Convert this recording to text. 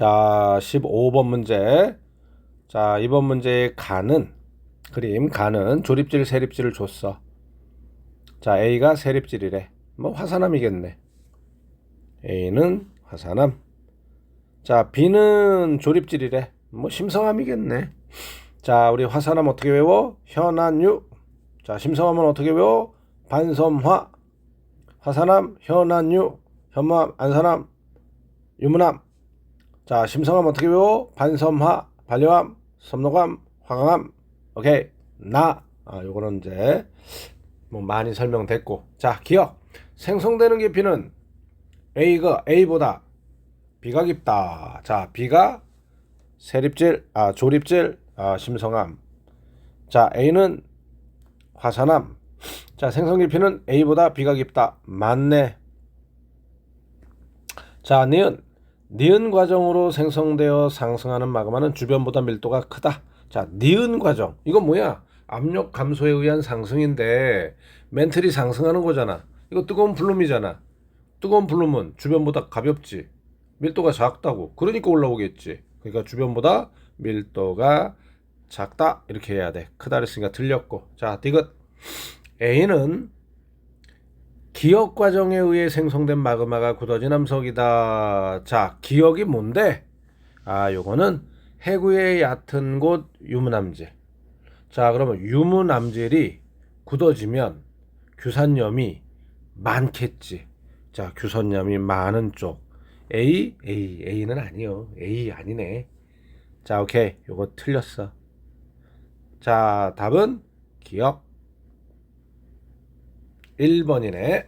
자, 15번 문제. 자, 이번 문제의 간은 그림 간은 조립질 세립질을 줬어. 자, A가 세립질이래. 뭐 화산암이겠네. A는 화산암. 자, B는 조립질이래. 뭐 심성암이겠네. 자, 우리 화산암 어떻게 외워? 현안유. 자, 심성암은 어떻게 외워? 반섬화. 화산암, 현안유, 현무암, 안산암, 유문암. 자, 심성암 어떻게 외워? 반섬화, 반려암, 섬노감, 화강암. 오케이. 나. 아, 요거는 이제 뭐 많이 설명됐고. 자, 기억. 생성되는 깊이는 A가 A보다 B가 깊다. 자, B가 세립질, 아, 조립질, 아, 심성암. 자, A는 화산암. 자, 생성 깊이는 A보다 B가 깊다. 맞네. 자, 니은. 니은 과정으로 생성되어 상승하는 마그마는 주변보다 밀도가 크다. 자, 니은 과정. 이건 뭐야? 압력 감소에 의한 상승인데 멘틀이 상승하는 거잖아. 이거 뜨거운 플룸이잖아. 뜨거운 플룸은 주변보다 가볍지. 밀도가 작다고. 그러니까 올라오겠지. 그러니까 주변보다 밀도가 작다. 이렇게 해야 돼. 크다 그랬으니까 틀렸고. 자, 디귿. A는 기억 과정에 의해 생성된 마그마가 굳어진 암석이다. 자, 기억이 뭔데? 아, 요거는 해구의 얕은 곳 유문암질. 자, 그러면 유문암질이 굳어지면 규산염이 많겠지. 자, 규산염이 많은 쪽. A, A, A는 아니요. A 아니네. 자, 오케이. 요거 틀렸어. 자, 답은 기억. 1번이네.